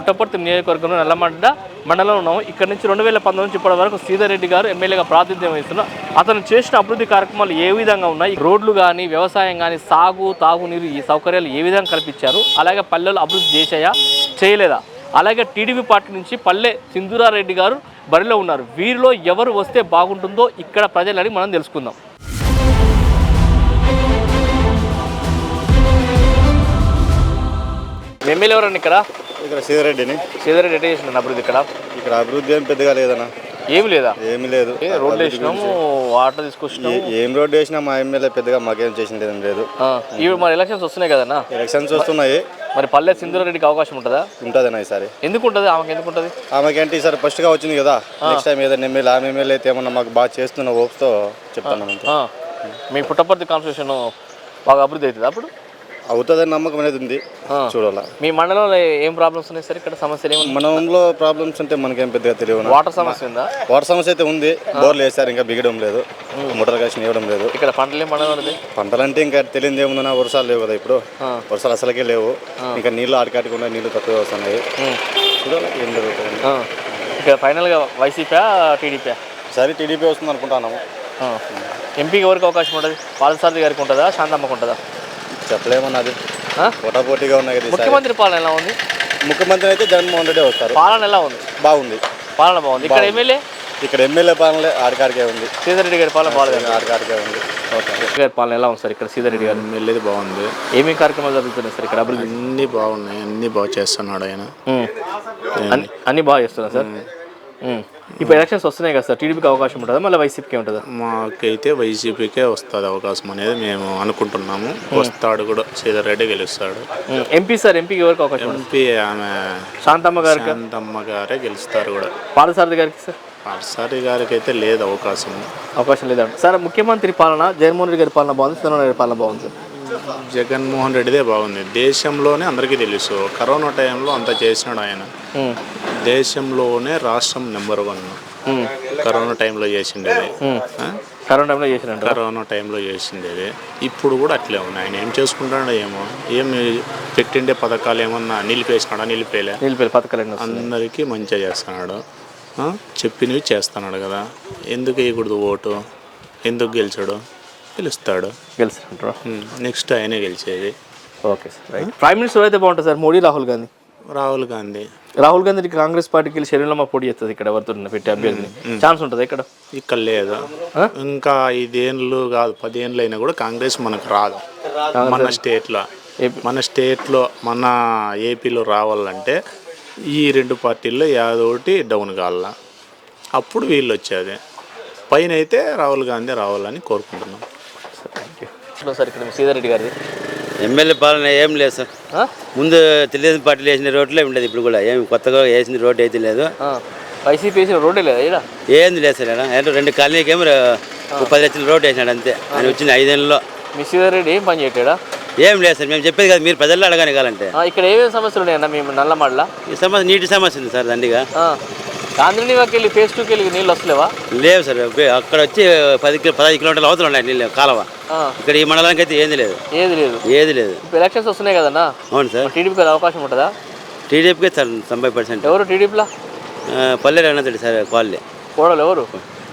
పుట్టపర్తి నియోజకవర్గంలో నల్లమడ్డ మండలంలో ఉన్నాము. ఇక్కడ నుంచి రెండు వేల పంతొమ్మిది నుంచి ఇప్పటి వరకు శ్రీధర్ రెడ్డి గారు ఎమ్మెల్యేగా ప్రాతినిధ్యం వహిస్తున్నారు. అతను చేసిన అభివృద్ధి కార్యక్రమాలు ఏ విధంగా ఉన్నాయి? రోడ్లు కానీ వ్యవసాయం కానీ సాగు తాగునీరు ఈ సౌకర్యాలు ఏ విధంగా కల్పించారు? అలాగే పల్లెలు అభివృద్ధి చేశాయా? చేయలేదా? అలాగే టీడీపీ పార్టీ నుంచి పల్లె సింధురారెడ్డి గారు బరిలో ఉన్నారు. వీరిలో ఎవరు వస్తే బాగుంటుందో ఇక్కడ ప్రజలని మనం తెలుసుకుందాం. ఎమ్మెల్యే ఎవరండి ఇక్కడ? ఇక్కడ సీతారెడ్డిని శ్రీధర్ రెడ్డి ఎట్లా చేసిన అభివృద్ధి ఇక్కడ? ఇక్కడ అభివృద్ధి ఏం పెద్దగా లేదన్న. ఏమి లేదా? ఏమీ లేదు. రోడ్లు వేసినాము వాటర్ తీసుకొచ్చినాము ఏ- రోడ్డు వేసినా మా ఎమ్మెల్యే పెద్దగా మాకేం చేసింది ఏం లేదు. ఇవి మరి ఎలక్షన్స్ వస్తున్నాయి కదన్నా? ఎలక్షన్స్ వస్తున్నాయి. మరి పల్లె సింధురారెడ్డికి అవకాశం ఉంటుందా? ఉంటుందన్న ఈసారి. ఎందుకు ఉంటుంది? ఆమెకి ఎందుకు ఉంటుంది? ఆమెకేంటి ఈసారి ఫస్ట్గా వచ్చింది కదా? నెక్స్ట్ టైం ఏదైనా ఎమ్మెల్యే ఆమె ఎమ్మెల్యే అయితే ఏమన్నా మాకు బాగా చేస్తున్న ఓప్స్తో చెప్తాను మీ పుట్టపర్తి కాన్స్టిట్యూషన్ బాగా అభివృద్ధి అవుతుంది అప్పుడు? అవుతుందని నమ్మకం అనేది ఉంది. చూడాల. మీ మండలంలో ఏం ప్రాబ్లమ్స్ ఉన్నాయి సార్ ఇక్కడ సమస్యలు ఏమి మనంలో ప్రాబ్లమ్స్ అంటే మనకేం పెద్దగా తెలియదు వాటర్ సమస్య ఉందా? వాటర్ సమస్య అయితే ఉంది. బోర్లు వేసారు ఇంకా బిగడం లేదు. మోటార్ కనెక్షన్ ఇవ్వడం లేదు. ఇక్కడ పంటలు ఏం పండుగ ఉంది పంటలంటే ఇంకా తెలియదు ఏముందన్నా వర్షాలు లేవు కదా ఇప్పుడు. వర్షాలు అసలుకే లేవు. ఇంకా నీళ్ళు ఆడికాటికి ఉన్నాయి నీళ్ళు తక్కువ వస్తున్నాయి. చూడాలి ఏం జరుగుతుంది. ఇక్కడ ఫైనల్గా వైసీపీ టీడీపీ సరే టీడీపీ వస్తుంది అనుకుంటున్నాము. ఎంపీకి ఎవరికి అవకాశం ఉంటుంది? పాలసారథి గారికి ఉంటుందా? శాంతమ్మకు ఉంటుందా? చెప్పలేమన్నది? పోటాపోటీగా ఉన్నాయి. ముఖ్యమంత్రి పాలన ఎలా ఉంది? ముఖ్యమంత్రి అయితే జగన్మోహన్ రెడ్డి వస్తారు. పాలన ఎలా ఉంది? బాగుంది. పాలన బాగుంది. ఇక్కడ ఎమ్మెల్యే? ఇక్కడ ఎమ్మెల్యే పాలనలే ఆడికాడికే ఉంది. సీతారెడ్డి రెడ్డి గారి పాలన బాగాలేదు. ఆడికాడికే ఉంది. గారి పాలన ఎలా ఉంది సార్? ఇక్కడ సీతారెడ్డి గారు వెళ్ళేది బాగుంది. ఏమేమి కార్యక్రమాలు జరుగుతున్నాయి సార్? ఇక్కడ అభివృద్ధి? అన్ని బాగున్నాయి. అన్ని బాగా చేస్తున్నాడు ఆయన. అన్ని అన్ని బాగా చేస్తున్నారు సార్. ఇప్పుడు ఎలక్షన్స్ వస్తున్నాయి కదా సార్ టీడీపీకి అవకాశం ఉంటుందా? మళ్ళీ వైసీపీకి ఉంటుందా? మాకైతే వైసీపీకే వస్తుంది అవకాశం అనేది మేము అనుకుంటున్నాము. వస్తాడు కూడా సీతారెడ్డి రెడ్డి గెలుస్తాడు. ఎంపీ సార్ ఎంపీకి ఎవరికి అవకాశం ఎంపీ ఆమె శాంతమ్మ గారికి? శాంతమ్మ గారే గెలుస్తారు కూడా. పాలసారథి గారికి సార్? పార్సారి గారికి అయితే లేదు అవకాశం. అవకాశం లేదండి సార్ ముఖ్యమంత్రి పాలన జగన్మోహన్ రెడ్డి గారి పాలన బాగుంది చంద్రబాబు నాయుడు పాలన బాగుంది సార్. జగన్మోహన్ రెడ్డిదే బాగుంది. దేశంలోనే అందరికీ తెలుసు కరోనా టైంలో అంత చేసినాడు ఆయన. దేశంలోనే రాష్ట్రం నెంబర్ వన్. కరోనా టైంలో చేసిండేది? కరోనా టైంలో చేసినంట కరోనా టైంలో చేసిండేది. ఇప్పుడు కూడా అట్లే ఉన్నాయి. ఆయన ఏం చేసుకుంటాడో ఏమో. ఏం పెట్టిండే పథకాలు ఏమన్నా నిలిపేసినాడా నిలిపేలే నిలిపేరు పథకాలు అందరికీ మంచిగా చేస్తున్నాడు? చెప్పినవి చేస్తున్నాడు కదా. ఎందుకు వేయకూడదు ఓటు? ఎందుకు గెలిచాడు? గెలుస్తాడు. గెలిచినట్టు నెక్స్ట్ ఆయనే గెలిచేది. Okay sir right. Prime minister అయితే బాగుంటుంది సార్ మోడీ రాహుల్ గాంధీ? రాహుల్ గాంధీ. రాహుల్ గాంధీ కాంగ్రెస్ పార్టీకి వెళ్ళి శరీరంలో పోటీ చేస్తుంది ఇక్కడ ఎవరితో పెట్టే అభ్యర్థిని. ఛాన్స్ ఉంటుంది ఇక్కడ? ఇక్కడ లేదు? ఇంకా ఐదేళ్ళు కాదు పదేళ్ళు అయినా కూడా కాంగ్రెస్ మనకు రాదు. మన స్టేట్లో. మన స్టేట్లో మన ఏపీలో రావాలంటే ఈ రెండు పార్టీల్లో యాదో ఒకటి డౌన్ కావాల. అప్పుడు వీళ్ళు వచ్చేది. పైన అయితే రాహుల్ గాంధీ రావాలని కోరుకుంటున్నాం. సార్ ఇక్కడ మీ సీతారెడ్డి గారిది? ఎమ్మెల్యే పాలన ఏం లేదు సార్? ముందు తెలుగుదేశం పార్టీలు వేసిన రోడ్లే ఉండేది ఇప్పుడు కూడా. ఏమి కొత్తగా వేసిన రోడ్డు అయితే లేదు. వైసీపీ వేసిన రోడ్డే లేదా ఇక్కడ ఏంది లేదు సార్ ఈడ. ఏంటో రెండు కాలనీకి ఏమో పది లక్షల రోడ్డు వేసినాడు అంతే. ఆయన వచ్చిన ఐదేళ్ళలో మీ సీతారెడ్డి ఏం పని చేయట్లేడా ఏం లేదు సార్. మేము చెప్పేది కదా. మీరు ప్రజల్లో అడగానే కావాలంటే ఆ, ఇక్కడ ఏమేమి సమస్యలు ఉన్నాయన్న మేము నల్లమడల? ఈ సమస్య నీటి సమస్య ఉంది సార్ దండిగా. గాంధీనివాకి వెళ్ళి ఫేస్ టూకి వెళ్ళి నీళ్ళు వస్తలేవా? లేవు సార్ అక్కడ వచ్చి పది కిలో పదహైదు కిలోమీటర్ల అవతల ఉన్నాయి నీళ్ళు కాలువ. ఇక్కడ ఈ మండలానికి అయితే ఏంది లేదు. ఏది లేదు. ఏది లేదు. ఎలక్షన్స్ వస్తున్నాయి కదన్నా? అవును సార్. టీడీపీకి అవకాశం ఉంటుందా? టీడీపీకే సార్ తొంభై పర్సెంట్. ఎవరు టీడీపీలో? పల్లె అన్నది సార్ కాలనీ. కోడలు ఎవరు?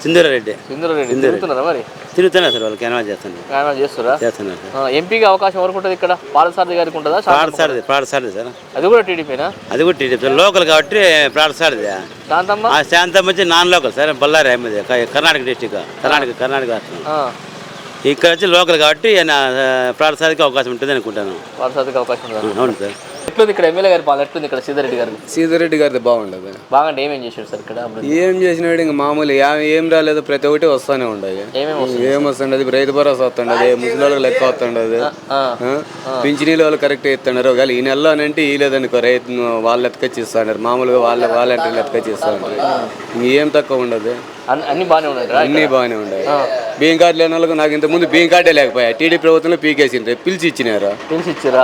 సింధూరారెడ్డి. ఇంద్రారెడ్డి తిరుగుతున్నారా మరి? తిరుగుతున్నారు సార్ వాళ్ళు కెనవా చేస్తున్నారు. ఆయన చేస్తురా చేస్తున్నారు సార్. ఎంపీకి అవకాశం ఎవరికి ఉంటుంది ఇక్కడ? పాలసారథి గారికి ఉంటుందా? ప్రాడసారిది ప్రాడసారిది సార్. అది కూడా టీడీపీనా అది కూడా టీడీపీ లోకల్ కాబట్టి ప్రాడసారిది శాంతమ్మ? ఆ శాంతం వచ్చి నాన్ లోకల్ సార్ బళ్ళారి అమ్మది కర్ణాటక డిస్టిక్ కర్ణాటక కర్ణాటక రాష్ట్రం. ఆ, ఇక్కడ వచ్చి లోకల్ కాబట్టి ఆయన ప్రాడసారికి అవకాశం ఉంటుంది అనుకుంటాను. పాలసారథికి అవకాశం ఉంటుందా అవును సార్. ఎట్లుంది ఇక్కడ ఎమ్మెల్యే గారి పాలన? ఎట్లుంది ఇక్కడ సీతారెడ్డి గారికి సీతారెడ్డి గారిది బాగుండదు. బాగా అంటే ఏమేం చేశాడు సార్ ఇక్కడ? అభివృద్ధి? ఏం చేసినాడు ఇంకా మామూలు యా- ఏం రాలేదు ప్రతి ఒక్కటి వస్తానే ఉండదు ఏమేమి ఏం వస్తుండదు రైతు భరోసా వస్తుండదు ముసలి వాళ్ళకి లెక్క వస్తుండదు. ఆ, పింఛనీలు వాళ్ళు కరెక్ట్ ఇస్తున్నారు ఒకవేళ ఈ నెలలో అని అంటే ఈ లేదనుకో రైతు వాళ్ళు ఎత్తుకొచ్చి ఇస్తున్నారు మామూలుగా వాళ్ళ వాలంటీర్లు ఎత్తుకొచ్చి ఇస్తున్నారు ఇంకేం తక్కువ ఉండదు. అన్ని బాగానే ఉన్నాయి అన్నీ బాగానే ఉన్నాయి. బియ్యం కార్డు లేని వాళ్ళకి నాకు ఇంత ముందు బియ్యం కార్డే లేకపోయా. టీడీ ప్రభుత్వంలో పీకేసిండ్రు. పిలిచి ఇచ్చినారు? తెలిసి ఇచ్చిరా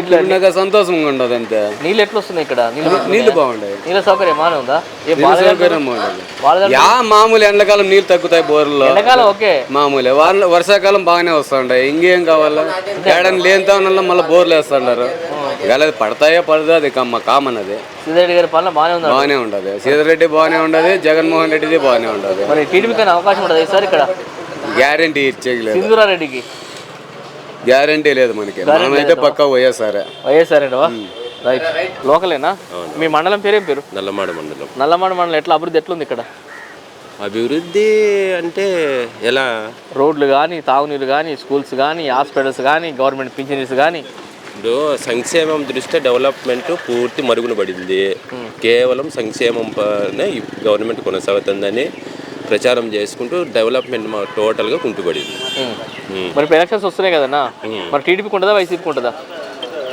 ఇట్లా నాకు సంతోషంగా ఉండదు అంతే. నీళ్ళు ఎట్లా వస్తున్నాయి ఇక్కడ? నీళ్ళు నీళ్ళు బాగుంటాయి నీళ్ళ సౌకర్యం బాగానే ఉందా? ఏ నీళ్ళ సౌకర్యం బాగుంటుంది యా మామూలు ఎండాకాలం నీళ్ళు తగ్గుతాయి బోర్లలో. ఎండాకాలం ఓకే. మామూలే. వాళ్ళ వర్షాకాలం బాగానే వస్తుంటాయి ఇంకేం కావాలా? ఏడాది లేని తానల్లో మళ్ళీ బోర్లు వేస్తుంటారు ఒకవేళ అది పడతాయో పడదో అది కమ్మ కామన్ అది. సీతారెడ్డి గారి పాలన బాగానే ఉంది? బాగానే ఉండదు సీతారెడ్డి బాగానే ఉండదు జగన్మోహన్ రెడ్డిది బాగానే ఉండదు మరి టీడీపీ కానీ అవకాశం ఉంటుంది సార్ ఇక్కడ? గ్యారంటీ ఇచ్చేయలేదు. సింధురారెడ్డికి? గ్యారంటీ లేదు మనకి. మనమైతే పక్కా వైఎస్ఆర్ వైఎస్ఆర్ రైట్. లోకలేనా? మీ మండలం పేరేం పేరు? నల్లమాడ మండలం. నల్లమాడ మండలం ఎట్లా? అభివృద్ధి ఎట్లుంది ఇక్కడ? అభివృద్ధి అంటే ఎలా? రోడ్లు కానీ తాగునీరు కానీ స్కూల్స్ కానీ హాస్పిటల్స్ కానీ గవర్నమెంట్ పింఛనీస్ కానీ ఇప్పుడు సంక్షేమం దృష్ట్యా డెవలప్మెంట్ పూర్తి మరుగున పడింది. కేవలం సంక్షేమం గవర్నమెంట్ కొనసాగుతుందని ప్రచారం చేసుకుంటూ డెవలప్మెంట్ మా టోటల్గా కుంటుపడింది. మరి ఎలక్షన్స్ వస్తున్నాయి కదన్నా? మరి టీడీపీకి ఉంటుందా వైసీపీకి ఉంటుందా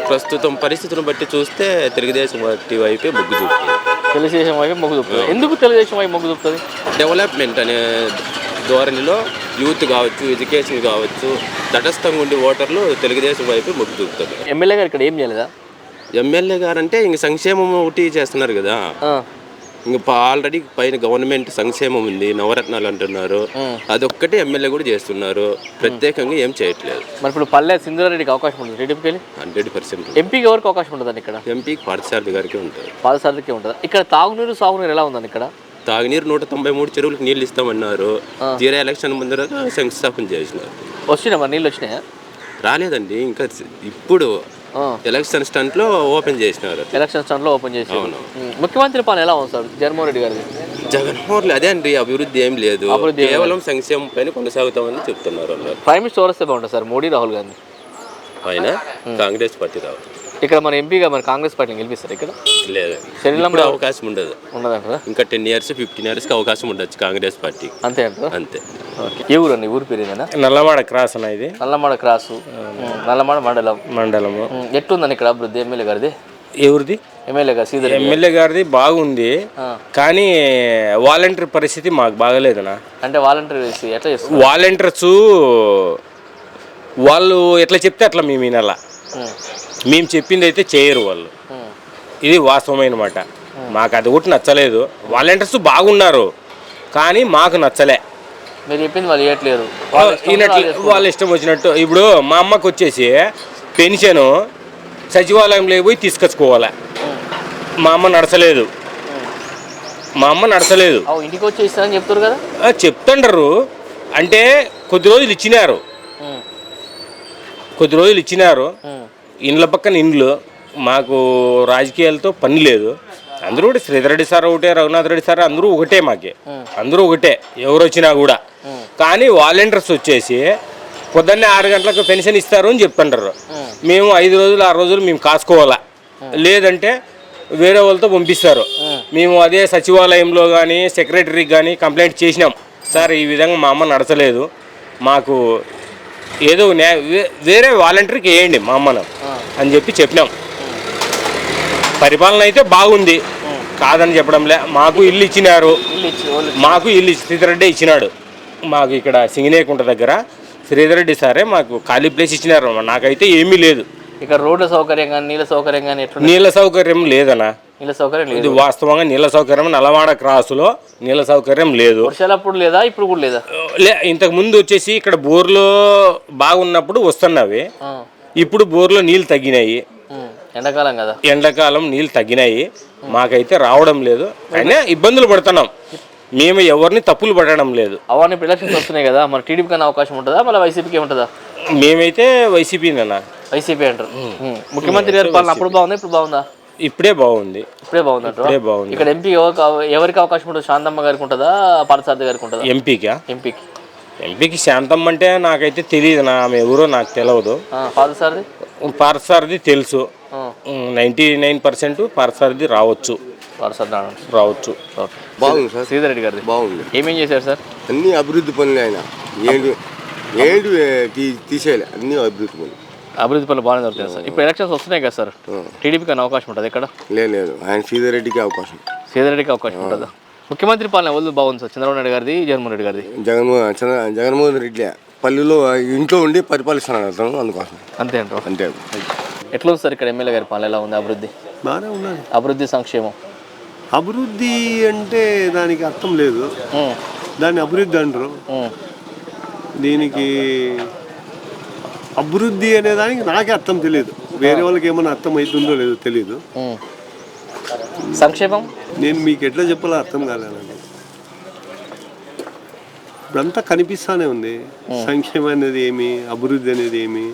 ప్రస్తుతం పరిస్థితులను బట్టి చూస్తే తెలుగుదేశం పార్టీ వైపే మొగ్గు చూపుతుంది. తెలుగుదేశం వైపు మొగ్గు చూపుతుంది. ఎందుకు తెలుగుదేశం వైపు మొగ్గు చూపుతుంది? డెవలప్మెంట్ అనే ధోరణిలో యూత్ కావచ్చు ఎడ్యుకేషన్ కావచ్చు తటస్థంగా ఉండే ఓటర్లు తెలుగుదేశం వైపు మొగ్గు చూపుతారు. ఎమ్మెల్యే గారు ఇక్కడ ఏం చేయలేదా? ఎమ్మెల్యే గారు అంటే ఇంక సంక్షేమం ఒకటి చేస్తున్నారు కదా. ఇంక ఆల్రెడీ పైన గవర్నమెంట్ సంక్షేమం ఉంది నవరత్నాలు అంటున్నారు. అదొక్కటి ఎమ్మెల్యే కూడా చేస్తున్నారు. ప్రత్యేకంగా ఏం చేయట్లేదు. మరి ఇప్పుడు పల్లె సింధురారెడ్డికి అవకాశం ఉంటుంది టీడీపీకి హండ్రెడ్ పర్సెంట్ ఎంపీకి ఎవరికి అవకాశం ఉంటుందండి ఇక్కడ? ఎంపీకి పార్థసారథి గారికి ఉంటుంది. పాదసారథికి ఉంటుందా? ఇక్కడ తాగునీరు సాగునీరు ఎలా ఉందండి ఇక్కడ? తాగునీరు నూట తొంభై మూడు చెరువులకు నీళ్ళు ఇస్తామన్నారు. తీరా ఎలక్షన్ ముందర శంకుస్థాపన చేసినారు. వచ్చినా నీళ్ళు వచ్చినాయా? రాలేదండి ఇంకా ఇప్పుడు. ఎలక్షన్ స్టంట్లో ఓపెన్ చేసినారు. ఎలక్షన్ స్టాండ్లో ఓపెన్ చేసి అవును. ముఖ్యమంత్రి పాలన ఎలా ఉంది సార్? జగన్మోహన్ రెడ్డి గారిది? జగన్మోహన్ రెడ్డి అదే అండి అభివృద్ధి ఏం లేదు. కేవలం సంక్షేమం పైన కొనసాగుతామని చెప్తున్నారు ప్రైమ్ మినిస్టర్ వస్తే బాగుంటుంది సార్? మోడీ రాహుల్ గాంధీ? ఆయన కాంగ్రెస్ పార్టీ రావాలి. ఇక్కడ మన ఎంపీగా మరి కాంగ్రెస్ పార్టీని గెలిపిస్తారు ఇక్కడ? లేదండి శరీరంలో అవకాశం ఉండదు. ఉండదంటారా ఇంకా టెన్ ఇయర్స్ ఫిఫ్టీన్ ఇయర్స్కి అవకాశం ఉండొచ్చు కాంగ్రెస్ పార్టీ. అంతే అంటారా? అంతే. ఓకే. ఏ ఊరు అండి? ఊరు పేరు ఏదైనా? నల్లమాడ క్రాస్ అన్న ఇది. నల్లమాడ క్రాసు. నల్లమాడ మండలం. మండలము. ఎట్లుందని ఇక్కడ అభివృద్ధి? ఎమ్మెల్యే గారిది? ఎవరిది ఎమ్మెల్యే గారు సీదర్ ఎమ్మెల్యే గారిది బాగుంది. కానీ వాలంటీర్ పరిస్థితి మాకు బాగలేదనా అంటే వాలంటీర్ ఎట్లా చేస్తారు వాలంటీర్స్ వాళ్ళు ఎట్లా చెప్తే అట్లా మేము వినాల. మేము చెప్పింది అయితే చేయరు వాళ్ళు. ఇది వాస్తవమైన మాట మాకు అది ఒకటి నచ్చలేదు. వాలంటీర్స్ బాగున్నారు. కానీ మాకు నచ్చలే. మీరు చెప్పింది వాళ్ళు వాళ్ళ ఇష్టం వచ్చినట్టు. ఇప్పుడు మా అమ్మకి వచ్చేసి పెన్షన్ సచివాలయంలో పోయి తీసుకొచ్చుకోవాలి. మా అమ్మ నడచలేదు మా అమ్మ నడచలేదు ఇంటికి వచ్చి ఇస్తారని చెప్తారు కదా? చెప్తుండ్రు. అంటే కొద్ది రోజులు ఇచ్చినారు. కొద్ది రోజులు ఇచ్చినారు. ఇండ్ల పక్కన ఇండ్లు మాకు రాజకీయాలతో పని లేదు. అందరూ కూడా శ్రీధరెడ్డి సార్ ఒకటే రఘునాథ్ రెడ్డి సార్ అందరూ ఒకటే మాకే. అందరూ ఒకటే ఎవరు వచ్చినా కూడా. కానీ వాలంటీర్స్ వచ్చేసి పొద్దున్నే ఆరు గంటలకు పెన్షన్ ఇస్తారు అని చెప్తుంటారు మేము ఐదు రోజులు ఆరు రోజులు మేము కాసుకోవాలా? లేదంటే వేరే వాళ్ళతో పంపిస్తారు. మేము అదే సచివాలయంలో కానీ సెక్రటరీకి కానీ కంప్లైంట్ చేసినాం. సార్ ఈ విధంగా మా అమ్మ నడచలేదు. మాకు ఏదో వే- వేరే వాలంటీర్కి వేయండి మా అమ్మను. అని చెప్పి చెప్పినాం. పరిపాలన అయితే బాగుంది. కాదని చెప్పడంలే. మాకు ఇల్లు ఇచ్చినారు. మాకు ఇల్లు శ్రీధరెడ్డి ఇచ్చినాడు. మాకు ఇక్కడ సింగనేకుంట దగ్గర శ్రీధరెడ్డి సారే మాకు ఖాళీ ప్లేస్ ఇచ్చినారు. నాకైతే ఏమీ లేదు. ఇక్కడ రోడ్ల సౌకర్యం కానీ నీళ్ళ సౌకర్యం కానీ ఎట్లుంది? నీళ్ళ సౌకర్యం లేదనా? నీళ్ళ సౌకర్యం ఇది లేదు వాస్తవంగా నీళ్ళ సౌకర్యం నల్లవాడ క్రాసులో నీళ్ళ సౌకర్యం లేదు. వర్షాలప్పుడు లేదా ఇప్పుడు కూడా లేదా? లే ఇంతకు ముందు వచ్చేసి ఇక్కడ బోర్లో బాగున్నప్పుడు వస్తున్నవి. ఇప్పుడు బోర్లో నీళ్ళు తగ్గినాయి. ఎండాకాలం కదా. ఎండాకాలం నీళ్ళు తగ్గినాయి. మాకైతే రావడం లేదు. అయినా ఇబ్బందులు పడుతున్నాం. మేము ఎవరిని తప్పులు పడడం లేదు. అవన్నీ ఇప్పుడు ఎలక్షన్స్ వస్తున్నాయి కదా. మరి టీడీపీ కన్నా అవకాశం ఉంటుందా? మళ్ళీ వైసీపీకి ఉంటుందా మేమైతే వైసీపీనన్నా వైసీపీ అంటారు. ముఖ్యమంత్రి గారి పాలన అప్పుడు బాగుందా? ఇప్పుడు బాగుందా? ఇప్పుడే బాగుంది. ఇప్పుడే ఇప్పుడే బాగుంది. ఇక్కడ ఎంపీ ఎవరికి అవకాశం ఉంటుంది? శాంతమ్మ గారికి ఉంటుందా? పార్థసారథి గారికి ఉంటుందా? ఎంపీకా? ఎంపీకి. ఎంపీకి శాంతం అంటే నాకైతే తెలియదు నా ఆమె ఎవరో నాకు తెలియదు పార్సారది తెలుసు. నైంటీ నైన్ పర్సెంట్ పార్సారది రావచ్చు. పార్థసారథి రావడం రావచ్చు. ఓకే. బాగుంది సార్. శ్రీధర్ రెడ్డి గారిది. బాగుంది. ఏమేం చేశారు సార్? అన్ని అభివృద్ధి పనులు ఆయన. ఏంటి ఏంటి తీ తీసేయాలి. అన్ని అభివృద్ధి పనులు. అభివృద్ధి పనులు బాగానే జరుగుతాయి సార్. ఇప్పుడు ఎలక్షన్స్ వస్తున్నాయి కదా సార్. టీడీపీ కన్నా అవకాశం ఉంటుంది ఇక్కడ? లేదు లేదు. ఆయన శ్రీధర్ రెడ్డికి అవకాశం. శ్రీధర్ రెడ్డికి అవకాశం ఉంటుందా? ముఖ్యమంత్రి పాలన ఎవరు బాగుంది సార్? చంద్రబాబు నాయుడు గారిది జగన్మోహన్ రెడ్డి గారిది? జగన్మోహన్ చంద్ర జగన్మోహన్ రెడ్డి పల్లెలో ఇంట్లో ఉండి పరిపాలిస్తున్నాడు అతను అందుకోసం. అంతే అంటారు అంతే. ఎట్లుంది సార్ ఇక్కడ ఎమ్మెల్యే గారి పాలన? ఎలా ఉంది అభివృద్ధి? బాగానే ఉన్నది. అభివృద్ధి సంక్షేమం? అభివృద్ధి అంటే దానికి అర్థం లేదు. దాన్ని అభివృద్ధి అంటారు. దీనికి అభివృద్ధి అనే దానికి నాకే అర్థం తెలియదు. వేరే వాళ్ళకి ఏమైనా అర్థం అవుతుందో లేదో తెలియదు. సంక్షేమం? నేను మీకు ఎట్లా చెప్పాలో అర్థం కాలేదండి. ఇప్పుడంతా కనిపిస్తానే ఉంది. సంక్షేమం అనేది ఏమి అభివృద్ధి అనేది ఏమి.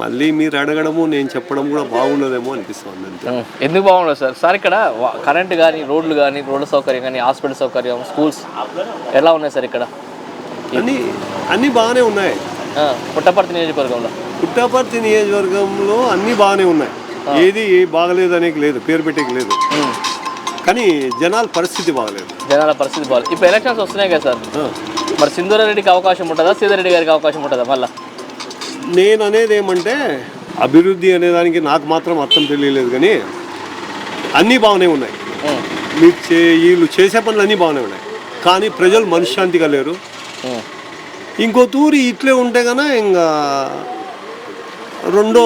మళ్ళీ మీరు అడగడము నేను చెప్పడం కూడా బాగుండదేమో అనిపిస్తుంది అంతే. ఎందుకు బాగుండదు సార్? సార్ ఇక్కడ కరెంట్ కానీ రోడ్లు కానీ రోడ్ల సౌకర్యం కానీ హాస్పిటల్ సౌకర్యం స్కూల్స్ ఎలా ఉన్నాయి సార్ ఇక్కడ? అన్నీ అన్నీ బాగానే ఉన్నాయి. పుట్టపర్తి నియోజకవర్గంలో. పుట్టపర్తి నియోజకవర్గంలో అన్నీ బాగానే ఉన్నాయి. ఏది బాగలేదు అనేది లేదు పేరు పెట్టేకి లేదు. కానీ జనాల పరిస్థితి బాగలేదు. జనాల పరిస్థితి బాగాలేదు. ఇప్పుడు ఎలక్షన్స్ వస్తున్నాయి కదా సార్. మరి సింధూరారెడ్డికి అవకాశం ఉంటుందా? సీతారెడ్డి గారికి అవకాశం ఉంటుందా? మళ్ళా? నేను అనేది ఏమంటే అభివృద్ధి అనే దానికి నాకు మాత్రం అర్థం తెలియలేదు కానీ అన్నీ బాగానే ఉన్నాయి. మీరు చే వీళ్ళు చేసే పనులు అన్నీ బాగానే ఉన్నాయి. కానీ ప్రజలు మనశ్శాంతిగా లేరు. ఇంకో తూరి ఇట్లే ఉంటే కనుక ఇంకా రెండో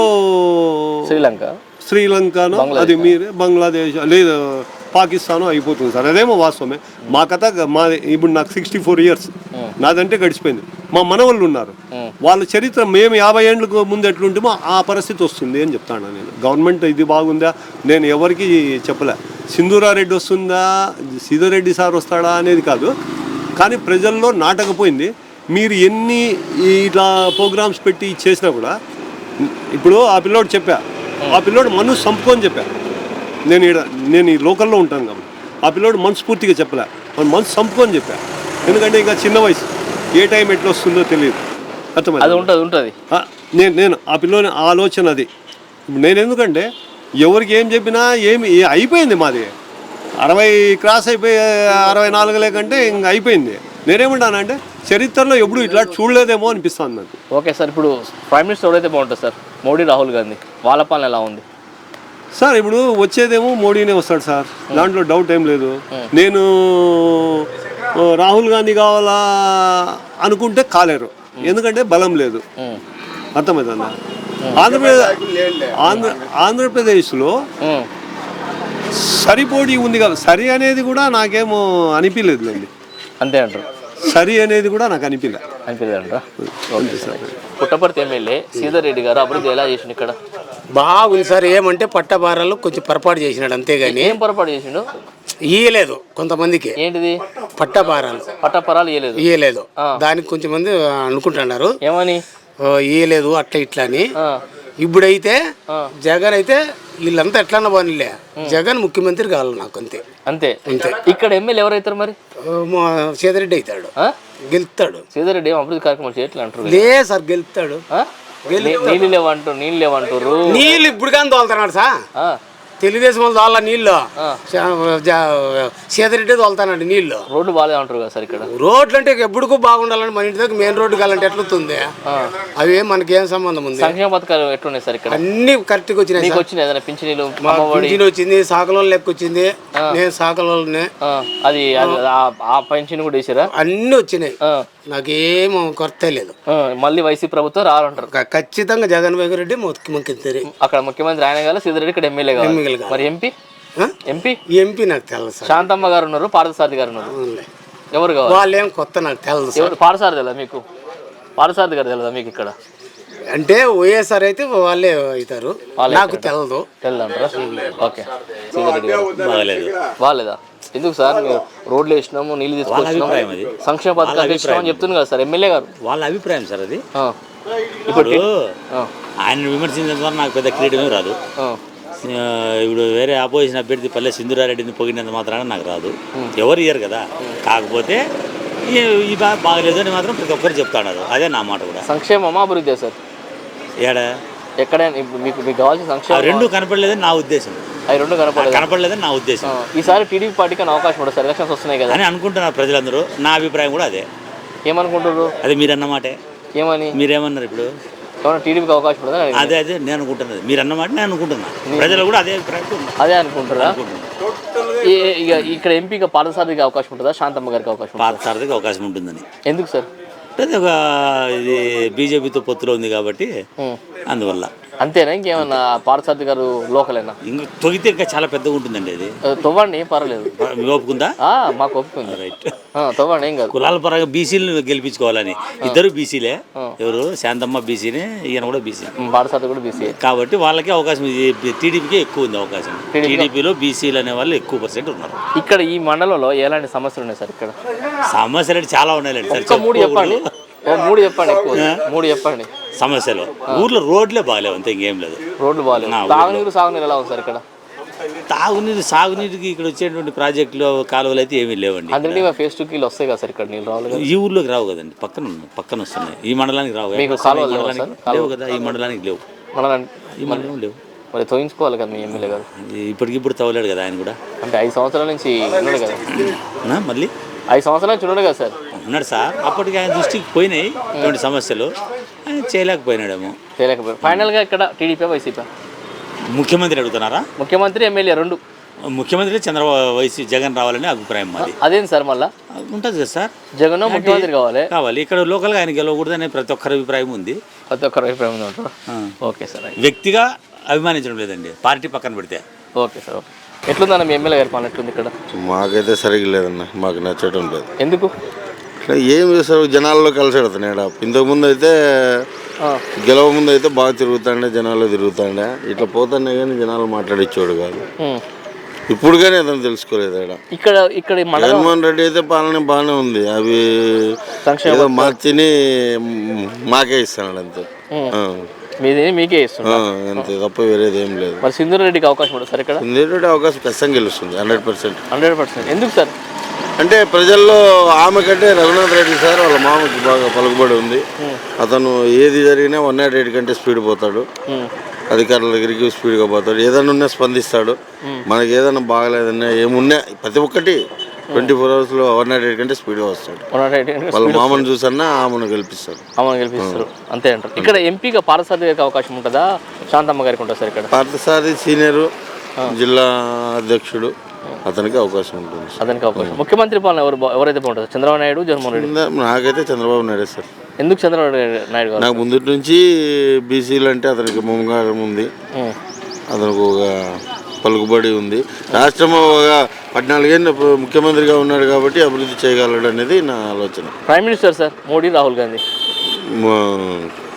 శ్రీలంక. శ్రీలంకను అది మీరే బంగ్లాదేశ్ లేదు పాకిస్తాన్ అయిపోతుంది సార్. అదేమో వాస్తవమే. మా కథ మా ఇప్పుడు నాకు సిక్స్టీ ఫోర్ ఇయర్స్ నాదంటే గడిచిపోయింది. మా మనవాళ్ళు ఉన్నారు. వాళ్ళ చరిత్ర మేము యాభై ఏళ్ళకు ముందు ఎట్లుంటామో ఆ పరిస్థితి వస్తుంది అని చెప్తాను నేను. గవర్నమెంట్ ఇది బాగుందా? నేను ఎవరికి చెప్పలే. సింధూరారెడ్డి వస్తుందా? సీతారెడ్డి సార్ వస్తాడా అనేది కాదు. కానీ ప్రజల్లో నాటకపోయింది మీరు ఎన్ని ఇట్లా ప్రోగ్రామ్స్ పెట్టి చేసినా కూడా ఇప్పుడు ఆ పిల్లోడు చెప్పా. ఆ పిల్లోడు మనసు సంపుకొని చెప్పా. నేను ఈడ నేను ఈ లోకల్లో ఉంటాను కాబట్టి. ఆ పిల్లోడు మనస్ఫూర్తిగా చెప్పలే. మన మనసు సంపుకొని చెప్పా. ఎందుకంటే ఇంకా చిన్న వయసు. ఏ టైం ఎట్లా వస్తుందో తెలియదు. అది అర్థమైంది ఉంటుంది. ఉంటుంది నేను నేను ఆ పిల్లోని ఆలోచన అది. నేను ఎందుకంటే ఎవరికి ఏం చెప్పినా ఏమి అయిపోయింది మాది. అరవై క్రాస్ అయిపోయి అరవై నాలుగు లేకంటే ఇంక అయిపోయింది. నేనేమంటానంటే చరిత్రలో ఎప్పుడు ఇట్లా చూడలేదేమో అనిపిస్తుంది నాకు. ఓకే సార్ ఇప్పుడు ప్రైమ్ మినిస్టర్ ఎవరైతే బాగుంటుంది సార్? మోడీ రాహుల్ గాంధీ. వాళ్ళ పాలన ఎలా ఉంది? సార్ ఇప్పుడు వచ్చేదేమో మోడీనే వస్తాడు సార్. దాంట్లో డౌట్ ఏం లేదు. నేను రాహుల్ గాంధీ కావాలా అనుకుంటే కాలేరు. ఎందుకంటే బలం లేదు. అర్థమవుతుందా ఆంధ్రప్రదేశ్ ఆంధ్ర ఆంధ్రప్రదేశ్లో. సరిపోటీ ఉంది కదా. సరి అనేది కూడా నాకేమో అనిపించలేదులేండి అంతే అంటారు. సరి అనేది కూడా నాకు అనిపించలే అనిపించదంటారా okay sir. Puttaparthi MLA Sita Reddy గారు అభివృద్ధి ఎలా చేసిండు ఇక్కడ? బాగుంది సార్. ఏమంటే పట్టభారాలు కొంచెం పొరపాటు చేసినాడు అంతేగాని ఏం పొరపాటు చేసిండు? ఇయ్యలేదు కొంతమందికి. ఏంటిది? పట్టభారాలు పట్టపరాలు ఇవ్వలేదు ఇయ్యలేదు. దానికి కొంచెం మంది అనుకుంటున్నారు. ఏమని? "ఓ, ఇయ్యలేదు అట్లా ఇట్లా అని. ఇప్పుడైతే జగన్ అయితే వీళ్ళంతా ఎట్లన్నా బానిలే జగన్ ముఖ్యమంత్రి కావాలి నాకు అంతే. అంతే. ఇక్కడ ఎమ్మెల్యే ఎవరైతారు మరి? సేదరెడ్డి అవుతాడు? గెలుస్తాడు సీతారెడ్డి అభివృద్ధి కార్యక్రమాలు చేయట్లే అంటారు లే సార్ గెలుస్తాడు? నీ- నీళ్ళు లేవంటారు నీళ్ళు లేవంటారు నీళ్ళు ఇప్పుడు కానీ తోలుతున్నాడు సార్. తెలుగుదేశం వాళ్ళు తోల నీళ్ళు. సేదరెడ్డి తోలుతానండి నీళ్ళు. రోడ్లు బాగాలే అంటారు కదా సార్ ఇక్కడ. రోడ్లు అంటే ఎప్పుడుకు బాగుండాలని మన ఇంటి దగ్గర మెయిన్ రోడ్డు కావాలంటే ఎట్లుతుంది అవి మనకి ఏం సంబంధం ఉంది? సంక్షేమ పథకాలు ఎట్లున్నాయి సార్ ఇక్కడ? అన్ని కరెక్ట్గా వచ్చినాయి. వచ్చినాయి ఏదైనా పింఛనీలు పింఛన్ వచ్చింది సాకలో లెక్క వచ్చింది. నేను సాకలోనే అది ఆ. పెన్షన్ కూడా వేసారా? అన్ని వచ్చినాయి. నాకేం కొరత లేదు. ఆ, మళ్ళీ వైసీపీ ప్రభుత్వం రావాలంటారు ఖచ్చితంగా జగన్ మోహన్ రెడ్డి ముఖ్యమంత్రి. అక్కడ ముఖ్యమంత్రి ఆయన కాదు సీతారెడ్డి ఇక్కడ ఎమ్మెల్యే కావాలి. మరి ఎంపీ? ఎంపీ? ఎంపీ నాకు తెలదు సార్. శాంతమ్మ గారు ఉన్నారు పార్థసారథి గారు ఉన్నారు. ఎవరు కావాలి? వాళ్ళేం కొత్త నాకు ఎవరు? పార్థసారథి తెలదా మీకు? పార్థసారథి గారు తెలదా మీకు ఇక్కడ? అంటే వైఎస్ఆర్ అయితే వాళ్ళే అవుతారు. వాళ్ళే నాకు? తెలదు. తెలదంటారా? ఓకే. బాగాలేదా ఎందుకు సార్? రోడ్లు వేసినాము నీళ్ళు తీసుకొచ్చినాము. సంక్షేమ పథకాలు ఇచ్చినామని చెప్తుంది కదా సార్ ఎమ్మెల్యే గారు. వాళ్ళ అభిప్రాయం సార్ అది. ఆ. ఇప్పుడు. ఆయన విమర్శించడం ద్వారా నాకు పెద్ద క్రీడమే రాదు. ఇప్పుడు వేరే ఆపోజిషన్ అభ్యర్థి పల్లె సింధురారెడ్డిని పొగిడినంత మాత్రాన నాకు రాదు. ఎవరు ఇయ్యరు కదా. కాకపోతే ఈ బాగలేదు అని మాత్రం ప్రతి ఒక్కరు చెప్తాడారు అదే నా మాట కూడా. సంక్షేమమా అభివృద్ధి సార్? ఏడా? ఎక్కడైనా ఇప్పుడు మీకు మీకు కావాల్సిన ఆ సంక్షేమం రెండు కనపడలేదని నా ఉద్దేశం. అవి రెండు కనపడదు కనపడలేదని నా ఉద్దేశం. ఆ, ఈసారి టీడీపీ పార్టీకి అని అవకాశం ఉంటుంది సార్ ఎలక్షన్స్ వస్తున్నాయి కదా. అని అనుకుంటున్నారు ప్రజలందరూ. నా అభిప్రాయం కూడా అదే. ఏమనుకుంటారు అదే మీరు అన్నమాటే ఏమని? మీరేమన్నారు ఇప్పుడు? ఏమన్నా టీడీపీకి అవకాశం అని అదే అదే నేను అనుకుంటున్నది. మీరు అన్నమాట నేను అనుకుంటున్నా. ప్రజలు కూడా అదే అభిప్రాయం అదే అనుకుంటారా అనుకుంటున్నారు. ఈ- ఇక ఇక్కడ ఎంపీగా పాదసారథికి అవకాశం ఉంటుందా? శాంతమ్మ గారికి అవకాశం ఉంటుందా? పాత సారథికి అవకాశం ఉంటుందని. ఎందుకు సార్? అంటే ఒక ఇది బీజేపీతో పొత్తులో ఉంది కాబట్టి. అందువల్ల అంతేనా? ఇంకేమన్నా పార్థసారథి గారు లోకలేనా? ఇంకా తొగితే ఇంకా చాలా పెద్దగా ఉంటుందండి అది. తవ్వండి ఏం పర్వాలేదు. మీకు ఒప్పుకుందా? మాకు ఒప్పుకుంది. రైట్ తవ్వండి ఏం కాదు. కులాల పరంగా బీసీలు గెలిపించుకోవాలని. ఇద్దరు బీసీలే. ఎవరు? శాంతమ్మ బీసీనే ఈయన కూడా బీసీ. పార్థసారథి కూడా బీసీ. కాబట్టి వాళ్ళకి అవకాశం టీడీపీకి ఎక్కువ ఉంది అవకాశం. టీడీపీలో బీసీలు అనే వాళ్ళు ఎక్కువ పర్సెంట్ ఉన్నారు. ఇక్కడ ఈ మండలంలో ఎలాంటి సమస్యలు ఉన్నాయి సార్ ఇక్కడ? సమస్యలు అంటే చాలా ఉన్నాయి సార్. మూడు చెప్పండి. ఓ మూడు చెప్పండి ఎక్కువ. మూడు చెప్పండి. సమస్యలు. ఊర్లో రోడ్లే బాగాలేవు అంతే ఇంకేం లేదు. రోడ్లు బాగాలేవు. తాగునీరు సాగునీరు ఎలా ఉంది సార్ ఇక్కడ? తాగునీరు సాగునీరుకి ఇక్కడ వచ్చేటువంటి ప్రాజెక్టులు కాలువలు అయితే ఏమీ లేవండి ఫేస్ టూ కీలు వస్తాయి కదా సార్ ఇక్కడ నీళ్ళు రావాలి ఈ ఊర్లోకి రావు కదండి. పక్కన పక్కన వస్తున్నాయి. ఈ మండలానికి రావు. లేవా కదా ఈ మండలానికి లేవు. ఈ మండలం లేవు. మరి తోయించుకోవాలి కదా మీ ఎమ్మెల్యే గారు? ఇప్పటికిప్పుడు తవ్వలేడు కదా ఆయన కూడా. అంటే ఐదు సంవత్సరాల నుంచి ఉన్నాడు కదా? మళ్ళీ? ఐదు సంవత్సరాల నుంచి ఉన్నాడు కదా సార్? ఉన్నాడు సార్. అప్పటికి ఆయన దృష్టికి పోయినాయి ఇటువంటి సమస్యలు. ఆయన చేయలేకపోయినాడేమో. చేయలేకపోయారు ఫైనల్గా ఇక్కడ టీడీపీ వైసీపీ? ముఖ్యమంత్రి అడుగుతున్నారా? ముఖ్యమంత్రి ఎమ్మెల్యే రెండు. ముఖ్యమంత్రి చంద్రబాబు వైసీ జగన్ రావాలని అభిప్రాయం మాది. అదేంటి సార్ మళ్ళా? ఉంటుంది కదా సార్. జగన్ ముఖ్యమంత్రి కావాలి. కావాలి. ఇక్కడ లోకల్గా ఆయన గెలవకూడదని ప్రతి ఒక్కరి అభిప్రాయం ఉంది. ప్రతి ఒక్కరు అభిప్రాయం ఉంది? Okay sir. వ్యక్తిగా అభిమానించడం లేదండి. పార్టీ పక్కన పెడితే. Okay sir okay. ఎట్లుందన్న మీ ఎమ్మెల్యే గారి పాలన ఎట్లుంది ఇక్కడ? మాకైతే సరిగ్గా లేదన్న. మాకు నచ్చడం లేదు. ఎందుకు? ఇట్లా ఏం చేస్తారు జనాల్లో కలిసి పెడుతున్నాడు ఇంతకుముందు అయితే గెలవ ముందు అయితే బాగా తిరుగుతాండే జనాల్లో తిరుగుతాండే. ఇట్లా పోతానే కానీ జనాలు మాట్లాడిచ్చేవాడు కాదు. ఇప్పుడు కానీ అతను తెలుసుకోలేదు ఆడ ఇక్కడ ఇక్కడ జగన్మోహన్ రెడ్డి అయితే పాలన బాగానే ఉంది. అవి ఏదో మార్చిని మాకే ఇస్తున్నాడు అంతే. మీది మీకే అంతే తప్ప వేరేది ఏం లేదు. మరి సింధూర్ రెడ్డికి అవకాశం ఉంటుంది సార్ ఇక్కడ? ఇందేటోటి అవకాశం ఖచ్చితంగా గెలుస్తుంది హండ్రెడ్ పర్సెంట్. Hundred percent. ఎందుకు సార్? అంటే ప్రజల్లో ఆమె కంటే రఘునాథ్ రెడ్డి సార్ వాళ్ళ మామకి బాగా పలుకుబడి ఉంది. అతను ఏది జరిగినా వన్ నాట్ ఎయిట్ కంటే స్పీడ్ పోతాడు. అధికారుల దగ్గరికి స్పీడ్గా పోతాడు. ఏదైనా ఉన్నా స్పందిస్తాడు. మనకి ఏదైనా బాగలేదన్నా ఏమున్నా ప్రతి ఒక్కటి ట్వంటీ ఫోర్ అవర్స్లో వన్ నాట్ ఎయిట్ కంటే స్పీడ్గా వస్తాడు. వాళ్ళ మామని చూసన్నా ఆమెను గెలిపిస్తాడు. అమ్మ గెలిపిస్తారు. అంతే అంటారు. ఇక్కడ ఎంపీగా పారసారథి గారికి అవకాశం ఉంటుందా? శాంతమ్మ గారికి ఉంటుంది సార్ ఇక్కడ? పార్థసారి సీనియరు జిల్లా అధ్యక్షుడు. అతనికి అవకాశం ఉంటుంది అతనికి అవకాశం. ముఖ్యమంత్రి పాలన ఎవరు ఎవరైతే బాగుంటుంది చంద్రబాబు నాయుడు జగన్మోహన్ రెడ్డి? నాకైతే చంద్రబాబు నాయుడు సార్. ఎందుకు చంద్రబాబు నాయుడు గారు? నాకు ముందు నుంచి బీసీలు అంటే అతనికి మమకారం ఉంది. అతనికి ఒక పలుకుబడి ఉంది. రాష్ట్రం ఒక పద్నాలుగేళ్ళు ముఖ్యమంత్రిగా ఉన్నాడు కాబట్టి అభివృద్ధి చేయగలడు అనేది నా ఆలోచన. Prime minister sir Modi Rahul Gandhi.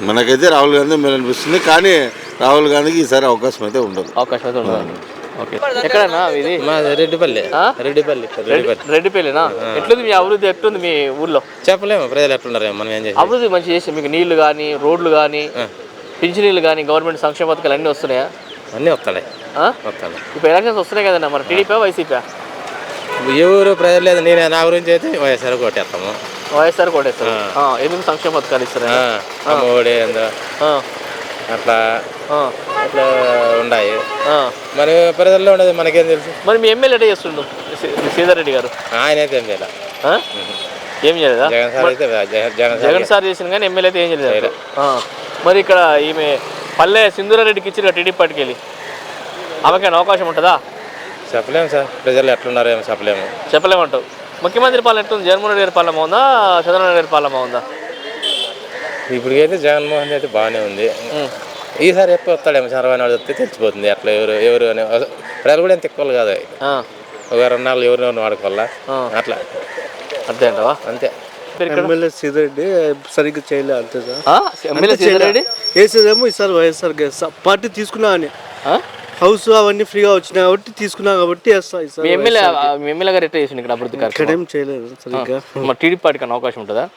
మనకైతే రాహుల్ గాంధీ మేలు అనిపిస్తుంది కానీ రాహుల్ గాంధీకి ఈసారి అవకాశం అయితే ఉండదు. అవకాశం అయితే ఉండదు. ఓకే. ఎక్కడన్నా ఇది? మా రెడ్డిపల్లి? రెడ్డిపల్లి రెడ్డి- రెడ్డిపల్లినా? ఎట్లుంది మీ అభివృద్ధి? ఎట్లుంది మీ ఊర్లో? చెప్పలేము ప్రజలు ఎట్లున్నారు మనం ఏం చేసి అభివృద్ధి మంచి చేసి మీకు నీళ్ళు కానీ రోడ్లు కానీ పింఛనీళ్ళు కానీ గవర్నమెంట్ సంక్షేమ పథకాలు అన్నీ వస్తున్నాయా? అన్నీ వస్తాయి ఆ? వస్తాయి ఇప్పుడు ఎలక్షన్స్ వస్తున్నాయి కదన్నా మరి టీడీపీ వైసీపీ ఎవరు ప్రజలు లేదు నేను నా గురించి అయితే వైఎస్ఆర్ కొట్టేస్తాము వైఎస్ఆర్ కొట్టేస్తారు ఆ, ఎందుకు సంక్షేమ పథకాలు ఇస్తారా అట్లా ఆ, అట్లా ఉన్నాయి. మరి ప్రజల్లో ఉండదు మనకేం తెలుసు? మరి మీ ఎమ్మెల్యే ఎట్లా చేస్తుండు? శ్రీ- శ్రీధర్ రెడ్డి గారు. ఆయన అయితే ఏం చేయాలి? ఏం చేయలేదా? జగన్ సార్ అయితే జగన్ జగన్ సార్ చేసిన కానీ ఎమ్మెల్యే అయితే ఏం చేయలేదు. మరి ఇక్కడ ఈమె పల్లె సింధూరారెడ్డికి ఇచ్చిన టీడీపీ పార్టీకి వెళ్ళి. ఆమెకైనా అవకాశం ఉంటుందా? చెప్పలేము సార్. ప్రజలు ఎట్లున్నారో ఏమో చెప్పలేము. చెప్పలేమంటావు. ముఖ్యమంత్రి పాలన ఎట్లుంది? జగన్మోహన్ రెడ్డి గారి పాలన బాగుందా? చంద్రబాబు నాయుడు గారి పాలన బాగుందా? ఇప్పటికైతే జగన్మోహన్ రెడ్డి అయితే బాగానే ఉంది. ఈసారి ఎప్పుడు వస్తాడేమో చంద్రబాబు నాయుడు వస్తే తెలిసిపోతుంది. అట్లా ఎవరు ఎవరు అని ప్రజలు కూడా ఎంత ఎక్కువ కాదు. ఆ, ఒక రెండు నాలుగు ఎవరు వాడుకోవాలా? అట్లా. అంతే అంటావా? అంతే. ఎమ్మెల్యే సీతారెడ్డి సరిగ్గా చేయలే అంతే సార్. ఆ? ఎమ్మెల్యే శ్రీధర్ రెడ్డి? వేసేదేమో ఈసారి వైఎస్ఆర్ పార్టీ తీసుకున్నా అని. ఆ? హౌస్ అవన్నీ ఫ్రీగా వచ్చినాయి కాబట్టి తీసుకున్నా కాబట్టి వేస్తా మీ ఎమ్మెల్యే మీ గారు ఎట్లా ఇక్కడ అభివృద్ధి కార్యక్రమం? ఇక్కడేం చేయలేదు సరిగ్గా. మరి టీడీపీ పార్టీకి అన్న అవకాశం ఉంటుందా?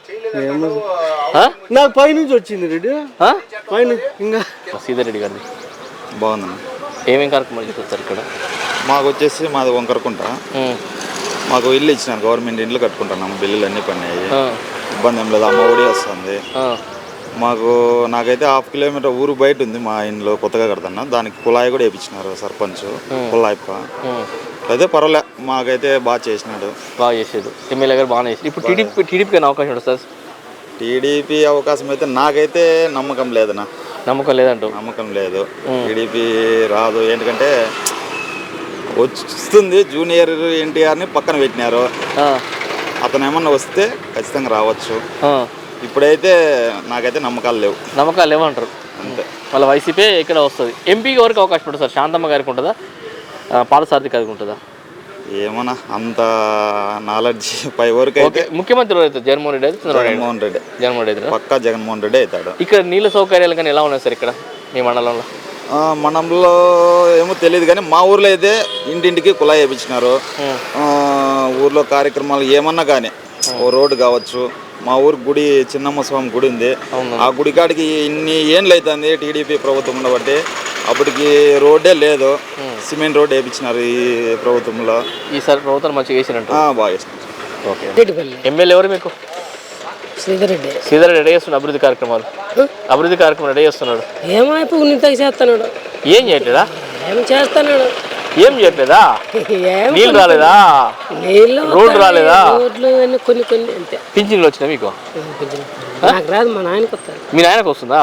నాకు పైనుంచి వచ్చింది రెడ్డి. ఆ? పైన ఇంకా? శ్రీధర్ రెడ్డి గారిది. బాగుందన్న ఏమేం కార్యక్రమాలు చేస్తారు ఇక్కడ? మాకు వచ్చేసి మాది వంకరకుంట. మాకు ఇల్లు ఇచ్చినారు గవర్నమెంట్ ఇండ్లు కట్టుకుంటున్నాము బిల్లులు అన్నీ పడినాయి. ఆ. ఇబ్బంది ఏం లేదు అమ్మ ఒడి వస్తుంది. మాకు నాకైతే హాఫ్ కిలోమీటర్ ఊరు బయట ఉంది మా ఇంట్లో కొత్తగా కడుతున్నా దానికి కుళాయి కూడా వేయించినారు సర్పంచ్ కుళాయిప్ప. అయితే పర్వాలే మాకైతే బాగా చేసినాడు. బాగా చేసేది ఎమ్మెల్యే గారు బాగానే చేసేది ఇప్పుడు టీడీపీ టీడీపీకి అవకాశం ఉంటుంది సార్? టీడీపీ అవకాశం అయితే నాకైతే నమ్మకం లేదన్నా. నమ్మకం లేదంటూ నమ్మకం లేదు. టీడీపీ రాదు. ఎందుకంటే వస్తుంది. జూనియర్ ఎన్టీఆర్ని పక్కన పెట్టినారు. అతను ఏమన్నా వస్తే ఖచ్చితంగా రావచ్చు. ఇప్పుడైతే నాకైతే నమ్మకాలు లేవు. నమ్మకాలు లేవంటారు. అంతే. మళ్ళీ వైసీపీ ఇక్కడ వస్తుంది. ఎంపీకి వరకు అవకాశం ఉంటుంది సార్? శాంతమ్మ గారికి ఉంటుందా? పాలసారథి గారికి ఉంటుందా? ఏమన్నా అంత నాలెడ్జ్ పై వరకు అయితే ముఖ్యమంత్రి అవుతారు జగన్మోహన్ రెడ్డి అయితే జగన్మోహన్ రెడ్డి. జగన్మోహన్ రెడ్డి పక్కా జగన్మోహన్ రెడ్డి అవుతాడు. ఇక్కడ నీళ్ళ సౌకర్యాలు కానీ ఎలా ఉన్నాయి సార్ ఇక్కడ మీ మండలంలో? మనంలో ఏమో తెలియదు కానీ మా ఊర్లో అయితే ఇంటింటికి కుళాయి వేయించినారు. ఊర్లో కార్యక్రమాలు ఏమన్నా కానీ ఓ రోడ్డు కావచ్చు. మా ఊరు గుడి చిన్నమ్మ స్వామి గుడి ఉంది. ఆ గుడి కాడికి ఇన్ని ఏండ్లు అవుతుంది టీడీపీ ప్రభుత్వం ఉండబట్టి. అప్పటికి రోడ్డే లేదు. సిమెంట్ రోడ్ వేయించినారు ఈ ప్రభుత్వంలో. ఈసారి ప్రభుత్వం మంచిగా వేసినట్టు ఆ, బాగా ఓకే. ఎమ్మెల్యే ఎవరు మీకు? శ్రీధర్ రెడీ చేస్తున్నాడు అభివృద్ధి కార్యక్రమాలు. అభివృద్ధి కార్యక్రమం రెడీ చేస్తున్నాడు. ఏమైపు చేస్తున్నాడు. ఏం చేయట్లేదా? ఏం చేస్తున్నాడు? ఏం చేయట్లేదా? ఏం నీళ్ళు రాలేదా? నీళ్ళు రోడ్డు రాలేదా? రోడ్లు కొన్ని కొన్ని అంతే. పింఛన్లు వచ్చినా మీకు? నాకు రాదు మా నాయనకి వస్తారు మీ నాయనకు వస్తుందా?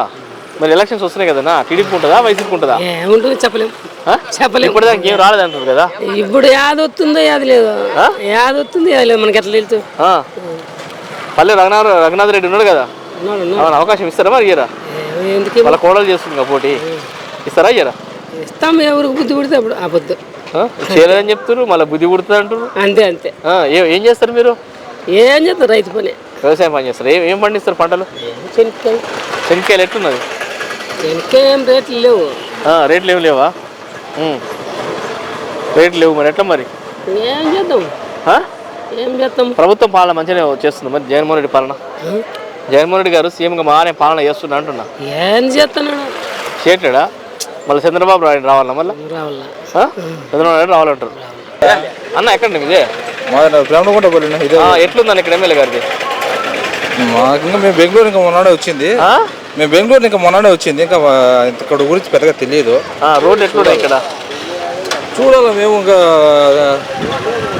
మరి ఎలక్షన్స్ వస్తున్నాయి కదన్నా? టీడీపీ ఉంటుందా? వైసీపీ ఉంటుందా? ఏముంటుంది చెప్పలేం. ఆ? చెప్పలేం. ఇప్పటిదాకా ఏం రాలేదంటారు కదా? ఇప్పుడు యాది వస్తుందో యాది లేదు. యాది వస్తుంది యాది లేదు మనకి ఎట్లా తెలుసు. పల్లె రఘునాథ్ రఘునాథ్ రెడ్డి ఉన్నాడు కదా? అవకాశం ఇస్తారా మరి ఇయ్యరా వాళ్ళ కోడలు చేస్తుంది కదా పోటీ. ఇస్తారా ఇయ్యరా ఇస్తాం ఎవరికి బుద్ధి పుడితే అప్పుడు. ఆ పొద్దు. చేయలేదని చెప్తారు మళ్ళీ బుద్ధి పుడుతుంది అంటారు అంతే. అంతే ఏం చేస్తారు మీరు? ఏం చేస్తారు రైతు పని? వ్యవసాయం పని చేస్తారు. ఏం ఏం పండిస్తారు పంటలు? శనక్కాయ శనక్కాయలు శనక్కాయ ఏం రేట్లు లేవు. ఆ, రేట్లు ఏం లేవా. రేట్లు లేవు మరి. ఎట్లా మరి? ఏం చేద్దాం? ఏం చేద్దాం? ప్రభుత్వం పాలన మంచిగానే చేస్తుంది మరి. జగన్మోహన్ రెడ్డి పాలన. జగన్మోహన్ రెడ్డి గారు సీఎంగా మానే పాలన చేస్తున్నా అంటున్నా. ఏం చేస్తున్నాడు? చేయట్లేడా మళ్ళీ చంద్రబాబు నాయుడు రావాలా మళ్ళీ? రావాలా. చంద్రబాబు నాయుడు రావాలంటారు. అన్న ఎక్కడండి మీదే ఎట్లుందని ఇక్కడ ఎమ్మెల్యే గారిది? మాకు ఇంకా మేము బెంగళూరు ఇంకా మొన్నడే వచ్చింది. మేము బెంగళూరు ఇంకా మొన్నడే వచ్చింది. ఇంకా ఇక్కడ గురించి పెద్దగా తెలియదు. ఆ, రోడ్లు ఎట్లున్నాయి ఇక్కడ? చూడాలి మేము ఇంకా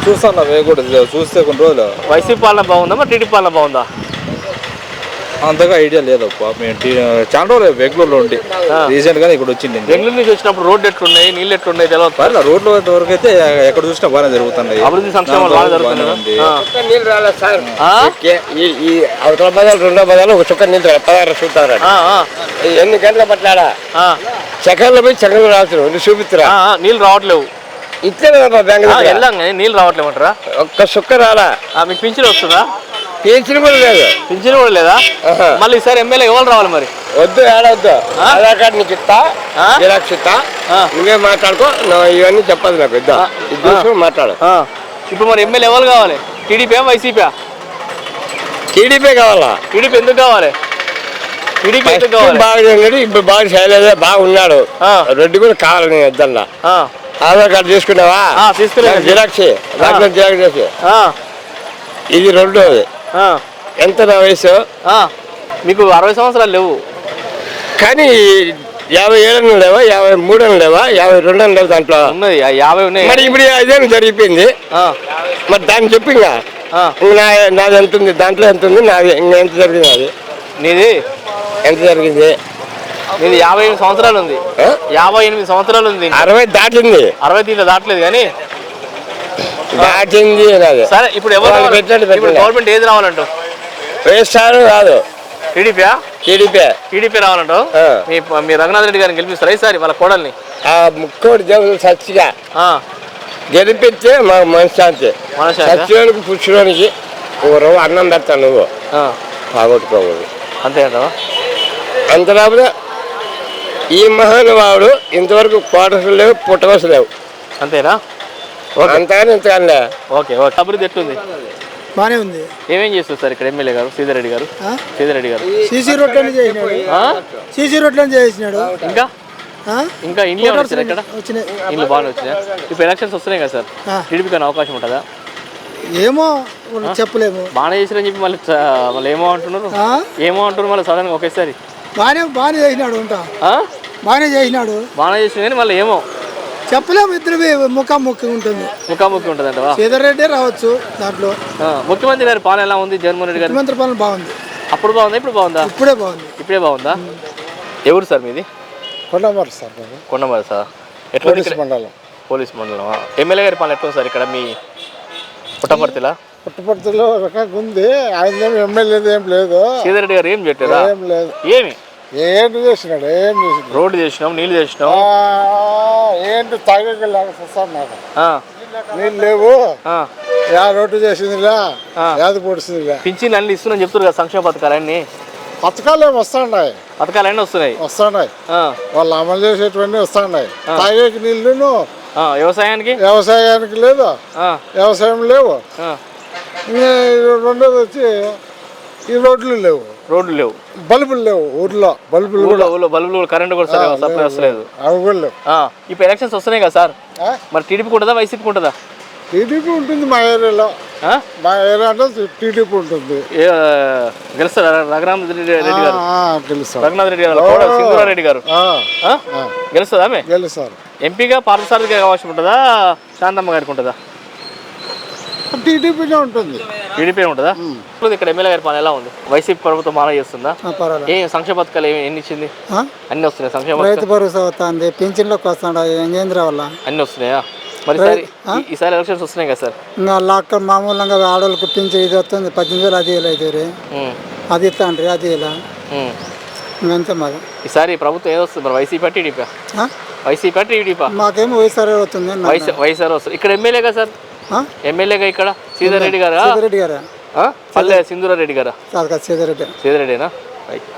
చూస్తాం మేము కూడా. చూస్తే కొన్ని రోజులు. వైసీపీ పాలన బాగుందా టీడీపీ పాలన బాగుందా? అంతగా ఐడియా లేదప్ప మేము టీ- చాలా రోజులు బెంగళూరులో ఉండి. రీసెంట్గా ఇక్కడ వచ్చింది బెంగళూరు నుంచి వచ్చినప్పుడు రోడ్లు ఎట్లున్నాయి నీళ్ళు ఎట్లున్నాయి తెలియదు పర్లేదు రోడ్ల వరకు అయితే ఎక్కడ చూసినా బాగానే జరుగుతున్నాయి. అభివృద్ధి సంక్షేమాలు బాగా జరుగుతున్నాయి ఉంది. ఆ. నీళ్ళు రాలేదు సార్. ఆ? ఈ ఈ అవతల బదాలు రెండో బదాలు ఒక చుక్క నీళ్ళు రాలేదు. పదహారు చూస్తారు? ఆ, ఆ, ఎన్ని గంటల పట్లాడా ఆ. సెకండ్లో పోయి సెకండ్ రాత్రు నువ్వు చూపిస్తురా. ఆ, ఆ, నీళ్ళు రావట్లేవు. ఇట్లే కదా ఆ, వెళ్ళాం కానీ నీళ్ళు రావట్లేమంటారా ఒక్క సుక్క రాలా? ఆ, మీకు పింఛన్ వస్తుందా? పీల్చిన కూడా లేదు? పింఛన్ కూడా లేదా? మళ్ళీ ఈసారి ఎమ్మెల్యే ఎవరు రావాలి మరి? వద్దు ఏడవద్దు ఆధార్ కార్డు నీకు ఇస్తా? జిరాక్స్ ఇస్తా. నువ్వే మాట్లాడుకో నా- ఇవన్నీ చెప్పదు నాకు ఇద్దా. ఇది చూసుకొని మాట్లాడు. ఇప్పుడు మరి ఎమ్మెల్యే ఎవరు కావాలి? టీడీపీ వైసీపీ టీడీపీ కావాలా? టీడీపీ ఎందుకు కావాలి? టీడీపీ ఎందుకు కావాలి? బాగా ఇప్పుడు బాగా చేయలేదే బాగున్నాడు. రెడ్డి కూడా కావాలని ఇద్దల్లా ఆ. ఆధార్ కార్డు తీసుకున్నావా? జిరాక్స్ జిరాక్స్ చేసి ఇది రెండోది. ఎంత నా వయసు. మీకు అరవై సంవత్సరాలు లేవు. కానీ యాభై ఏడు లేవా? యాభై మూడు లేవా? యాభై రెండు లేవు దాంట్లో. ఉన్నది ఆ యాభై ఉన్నాయి. మరి ఇప్పుడు ఐదేళ్ళు జరిగిపోయింది. మరి దాన్ని చెప్పి ఇంకా. నా నాది ఎంత ఉంది? దాంట్లో ఎంత ఉంది? నాది ఇంకా ఎంత జరిగింది అది నీది? ఎంత జరిగింది? నీది యాభై ఎనిమిది సంవత్సరాలు ఉంది? యాభై ఎనిమిది సంవత్సరాలు ఉంది. అరవై దాటింది. అరవై దీంట్లో దాటలేదు కానీ నాది సరే ఇప్పుడు ఎవరు పెట్టలే. గవర్నమెంట్ ఏది రావాలంటావు? వేస్తారు కాదు. TDP TDP. టీడీపీ రావాలంటావు? ఆ. మీ మీ రఘునాథ్ రెడ్డి గారిని గెలిపిస్తారు? ఈసారి వాళ్ళ కోడల్ని? ఆ ముక్కోటి దేవుడు సచ్చిగా. గెలిపిస్తే మాకు మనశ్శాంతి. పుచ్చులోనికి ఒక రోజు అన్నం పెడతాను నువ్వు. బాగొట్టుకోకూడదు అంతే అంత లేకపోతే ఈ మహానుభావుడు ఇంతవరకు క్వార్టర్స్ లేవు పుట్టవలసి లేవు. అంతేనా? అంతగానే ఓకే ఓకే. అభివృద్ధి ఎట్లుంది? బానే ఉంది. ఏమేం చేస్తారు సార్ ఇక్కడ ఎమ్మెల్యే గారు సీతారెడ్డి రెడ్డి గారు? సీతారెడ్డి రెడ్డి గారు. సీసీ రోడ్లను చేసినాడు. ఆ? సీసీ రోడ్లను చేసినాడు. ఇంకా? ఆ? ఇంకా ఇంట్లో ఏమైనా వచ్చారా ఇక్కడ? వచ్చినాయి. ఇంట్లో బాగానే వచ్చినాయి? ఇప్పుడు ఎలక్షన్స్ వస్తున్నాయి కదా సార్. టీడీపీకి అవకాశం ఉంటుందా? ఏమో చెప్పలేము. బాగానే చేసిరని చెప్పి మళ్ళీ మళ్ళీ ఏమో అంటున్నారు? ఏమో అంటున్నారు మళ్ళీ సడన్గా ఒకేసారి. బానే బానే చేసినాడు ఉంటా. ఆ? బానే చేసినాడు. బాగానే చేసిన కానీ మళ్ళీ ఏమో? చెప్పలేము ఇద్దరు ముఖాముఖి ఉంటుంది. ముఖాముఖి ఉంటుందంటవా సీతారెడ్డి రావచ్చు దాంట్లో. ఆ, ముఖ్యమంత్రి గారి పాలన ఎలా ఉంది? జగన్మోహన్ రెడ్డి గారు ముఖ్యమంత్రి పాలన బాగుంది. అప్పుడు బాగుందా ఇప్పుడు బాగుందా? ఇప్పుడే బాగుంది. ఇప్పుడే బాగుందా? ఎవరు సార్ మీది? Kondamar sir Kondamari sir. ఎట్లా ఇక్కడ? మండలం. పోలీస్ మండలం ఎమ్మెల్యే గారి పాలన ఎట్లా సార్ ఇక్కడ మీ పుట్టపర్తిలా? పుట్టపర్తిలో రకంగా ఉంది. ఆయన ఎమ్మెల్యేది ఏం లేదు. సీతారెడ్డి గారు ఏం చెప్పారా ఏం లేదు. ఏమి? ఏంటి చేసినాడు? ఏం చేసినాడు? రోడ్డు చేసినాం నీళ్ళు చేసినాం. ఆ, ఏంటి నాకు ఆ, నీళ్ళు లేవు. ఆ. యా రోడ్డు చేసిందిలే యాది పొడిచిందిలే పింఛన్లు అన్ని ఇస్తున్నాం చెప్తారు కదా సంక్షేమ పథకాలు అన్ని. పథకాలు ఏమి వస్తున్నాయి? పథకాలు అన్నీ వస్తున్నాయి. వస్తున్నాయి. ఆ, వాళ్ళు అమలు చేసేటివన్నీ వస్తున్నాయి. తాగేకి నీళ్ళును ఆ, వ్యవసాయానికి? వ్యవసాయానికి లేదు. ఆ, వ్యవసాయం లేవు. ఆ, రెండోది వచ్చి ఈ రోడ్లు లేవు. రోడ్లు లేవు. బల్బులు లేవు ఊర్లో బల్బులు ఊళ్ళో ఊళ్ళో బల్బులు కరెంట్ కూడా సరిగా సప్లై వస్తలేదు. అవి కూడా లేవు. ఆ, ఇప్పుడు ఎలక్షన్స్ వస్తున్నాయి కదా సార్. మరి టీడీపీకి ఉంటుందా వైసీపీకి ఉంటుందా? టీడీపీ ఉంటుంది మా ఏరియాలో. ఆ? మా ఏరియా అంటే టీడీపీ ఉంటుంది. ఏ, గెలుస్తారా? రఘురామ్ రెడ్డి రెడ్డి గారు. ఆ, గెలుస్తారు రఘునాథ్ రెడ్డి గారు కోడ సింధురారెడ్డి గారు. ఆ, ఆ? గెలుస్తుందా ఆమె? గెలుస్తారు. ఎంపీగా పార్థసారథి గారికి అవకాశం ఉంటుందా? శాంతమ్మ గారికి ఉంటుందా? టీడీపీనే ఉంటుంది. టీడీపీ ఉంటుందా? ఇక్కడ ఎమ్మెల్యే గారి పని ఎలా ఉంది? వైసీపీ ప్రభుత్వం మాన చేస్తుందా? ఏ సంక్షేమ పథకాలు ఏమి ఎన్ని ఇచ్చింది? అన్ని వస్తున్నాయి సంక్షేమ రైతు భరోసా వస్తుంది పింఛన్లోకి వస్తాడు ఎంగేంద్ర వల్ల అన్ని వస్తున్నాయా? మరి ఈసారి ఎలక్షన్స్ వస్తున్నాయి కదా సార్. ఇంకా లాక్క మామూలుగా ఆడవాళ్ళకి పింఛన్ ఇది వస్తుంది పద్దెనిమిది వేలు అది వేలు అయితే అది ఇస్తాండ్రి అది ఇలా. ఇంకంతే మాది ఈసారి ప్రభుత్వం ఏదో వస్తుంది మరి వైసీపీ టీడీపీ? YCP TDP? మాకేమో వైఎస్ఆర్ అవుతుంది అన్న. వైస్ వైఎస్ఆర్ వస్తుంది. ఇక్కడ ఎమ్మెల్యేగా సార్? ఎమ్మెల్యేగా ఇక్కడ? సీతారెడ్డి గారా? సీతారెడ్డి గారా? పల్లె సింధూరారెడ్డి గారా? సీతారెడ్డి. సీతారెడ్డినా? రైట్.